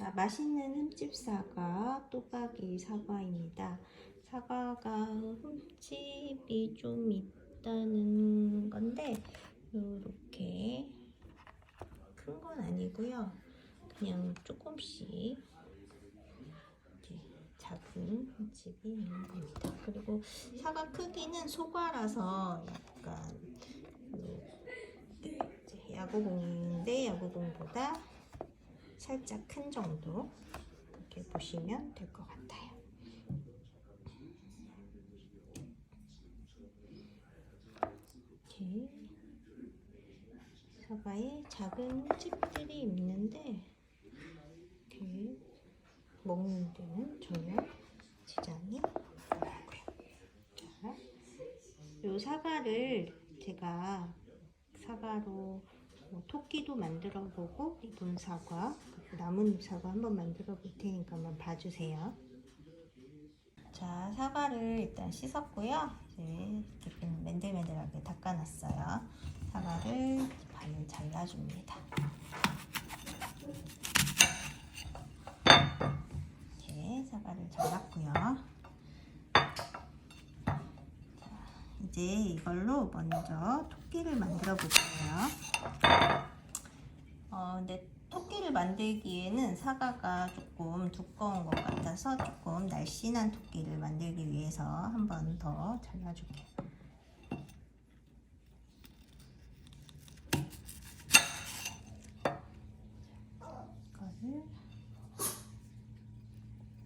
자, 맛있는 흠집 사과, 또박이 사과입니다. 사과가 흠집이 좀 있다는 건데, 요렇게 큰 건 아니고요. 그냥 조금씩 이렇게 작은 흠집이 있는 겁니다. 그리고 사과 크기는 소과라서 약간 요 이제 야구공인데 야구공보다 살짝 큰 정도 이렇게 보시면 될 것 같아요. 이렇게 사과에 작은 칩들이 있는데 이렇게 먹는 데는 전혀 지장이 없고요. 자, 요 사과를 제가 사과로 뭐 토끼도 만들어 보고 리본 사과, 나뭇잎 사과 한번 만들어 볼 테니까 한번 봐주세요. 자, 사과를 일단 씻었고요. 이제 이렇게 맨들맨들하게 닦아놨어요. 사과를 반을 잘라줍니다. 이렇게 사과를 잘랐고요. 이제 이걸로 먼저 토끼를 만들어 볼게요. 어, 근데 토끼를 만들기에는 사과가 조금 두꺼운 것 같아서 조금 날씬한 토끼를 만들기 위해서 한 번 더 잘라줄게요.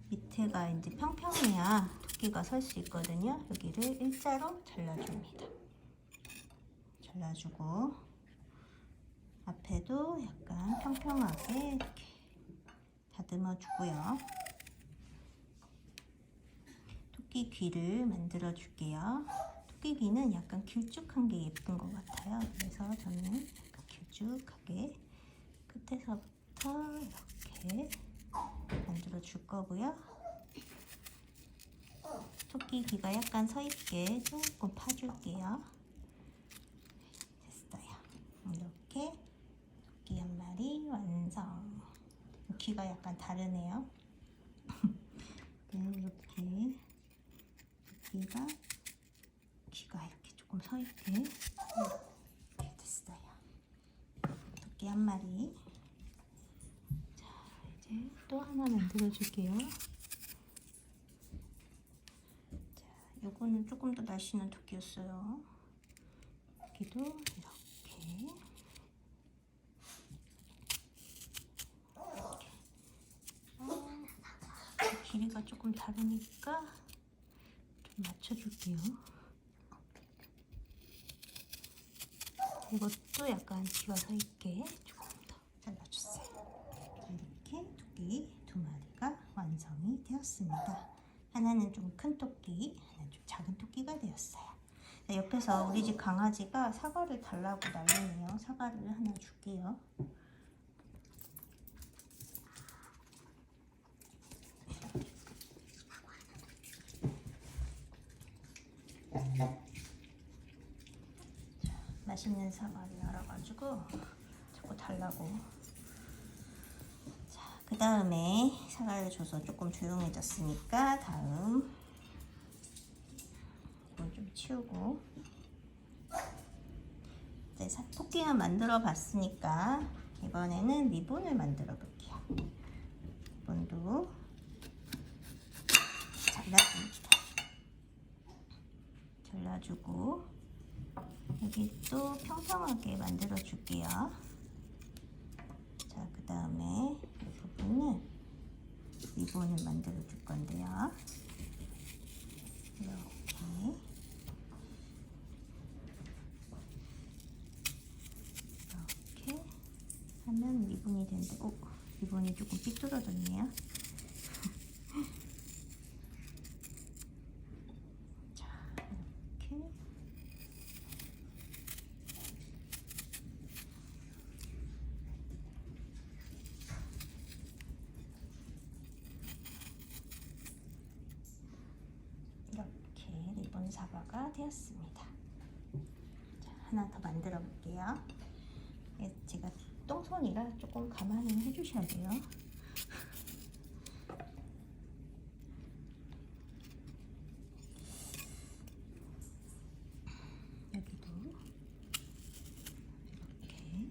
밑에가 이제 평평해야 토끼가 설 수 있거든요. 여기를 일자로 잘라줍니다. 잘라주고 앞에도 약간 평평하게 이렇게 다듬어 주고요. 토끼 귀를 만들어 줄게요. 토끼 귀는 약간 길쭉한 게 예쁜 것 같아요. 그래서 저는 약간 길쭉하게 끝에서부터 이렇게 만들어 줄 거고요. 토끼 귀가 약간 서 있게 조금 파줄게요. 됐어요. 이렇게 토끼 한 마리 완성. 귀가 약간 다르네요. 네, 이렇게 토끼가 귀가 이렇게 조금 서 있게 이렇게 됐어요. 토끼 한 마리. 자, 이제 또 하나 만들어 줄게요. 요거는 조금 더 날씬한 토끼였어요. 여기도 이렇게. 어, 길이가 조금 다르니까 좀 맞춰줄게요. 이것도 약간 귀가 서 있게 조금 더 잘라주세요. 이렇게 토끼 두 마리가 완성이 되었습니다. 하나는 좀 큰 토끼, 하나는 좀 작은 토끼가 되었어요. 네, 옆에서 우리 집 강아지가 사과를 달라고 난리네요. 사과를 하나 줄게요. 자, 맛있는 사과를 열어가지고 자꾸 달라고. 그 다음에 사과를 줘서 조금 조용해졌으니까 다음 이건 좀 치우고. 이제 사- 토끼만 만들어 봤으니까 이번에는 리본을 만들어 볼게요. 리본도 잘라줍니다. 잘라주고 여기 또 평평하게 만들어 줄게요 자, 그 다음에 이 부분은 리본을 만들어 줄 건데요. 이렇게. 이렇게 하면 리본이 되는데, 오, 리본이 조금 삐뚤어졌네요. 자, 이렇게. 이렇게 리본 되었습니다. 자, 하나 더 만들어 볼게요. 예, 제가 똥손이라 조금 감안을 해주셔야 돼요. 여기도 이렇게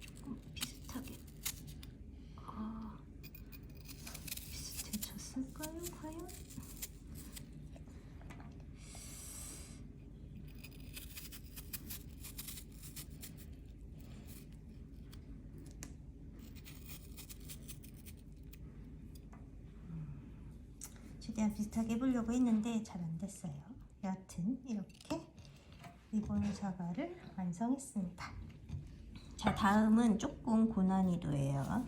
조금 비슷하게 아 비슷해졌을까요 과연? 최대한 비슷하게 해보려고 했는데 잘 안 됐어요. 여하튼 이렇게 리본 사과를 완성했습니다. 자 다음은 조금 고난이도예요.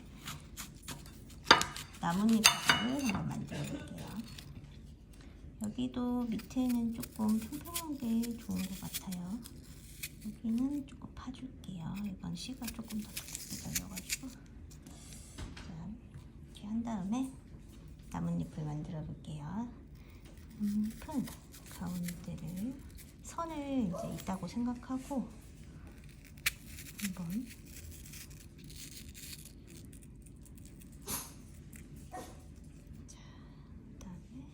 나뭇잎 사과를 한번 만들어 볼게요. 여기도 밑에는 조금 평평한 게 좋은 것 같아요. 여기는 조금 파줄게요. 이건 씨가 조금 더 크게 달려가지고 자 이렇게 한 다음에 나뭇잎을 만들어 볼게요. 나뭇잎은 가운데를 선을 이제 있다고 생각하고 한번 자, 그다음에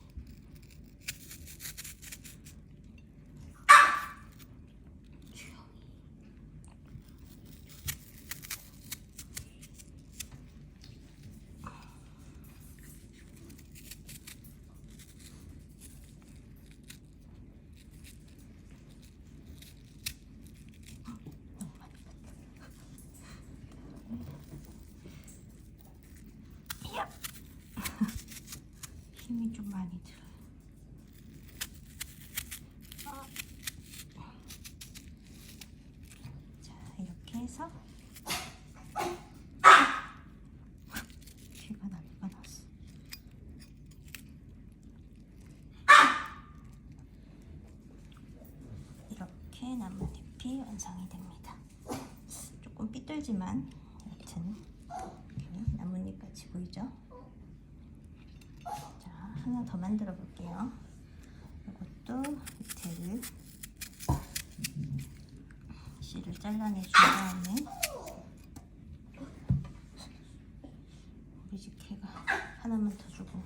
주영이 너무 많이 봤다. 야! 힘이 좀 많이 들어요. 아. 자, 이렇게 해서 귀가 난리가 났어. 이렇게 나뭇잎이 완성이 됩니다. 조금 삐뚤지만 여튼 나뭇잎 같이 보이죠? 자 하나 더 만들어 볼게요. 이것도 밑에를 씨를 잘라내 준 다음에 우리 집 개가 하나만 더 주고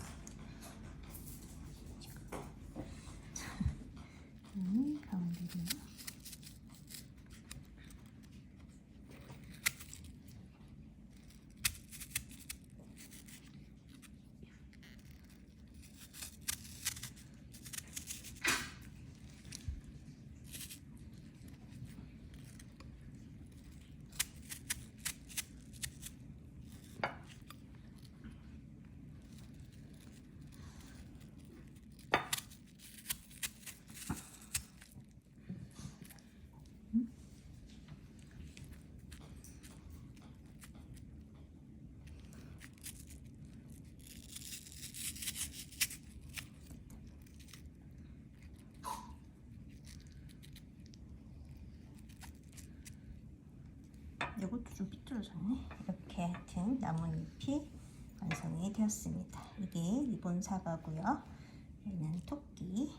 음, 가운데를 이것도 좀 삐뚤어졌네. 이렇게 하여튼 나뭇잎이 완성이 되었습니다. 이게 리본 사과고요. 얘는 토끼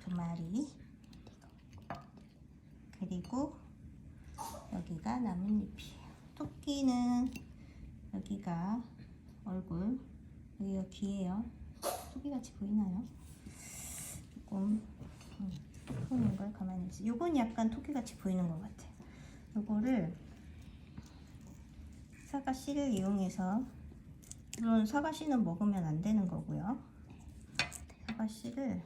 두 마리 그리고 여기가 나뭇잎이에요. 토끼는 여기가 얼굴 여기가 귀예요. 토끼 같이 보이나요? 조금 음, 톡 보이는 걸 가만히 있어. 요건 약간 토끼 같이 보이는 것 같아요. 요거를 사과 씨를 이용해서 물론 사과 씨는 먹으면 안 되는 거고요. 사과 씨를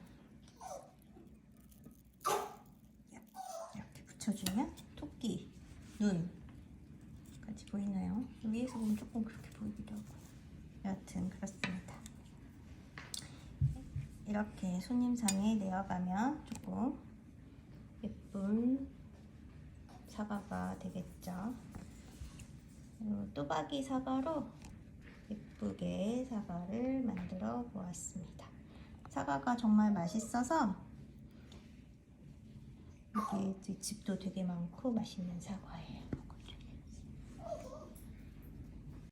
이렇게 붙여주면 토끼 눈 같이 보이나요? 위에서 보면 조금 그렇게 보이기도 하고 여하튼 그렇습니다. 이렇게 손님상에 내어가면 조금 예쁜 사과가 되겠죠. 또박이 사과로 예쁘게 사과를 만들어 보았습니다. 사과가 정말 맛있어서 여기 집도 되게 많고 맛있는 사과예요.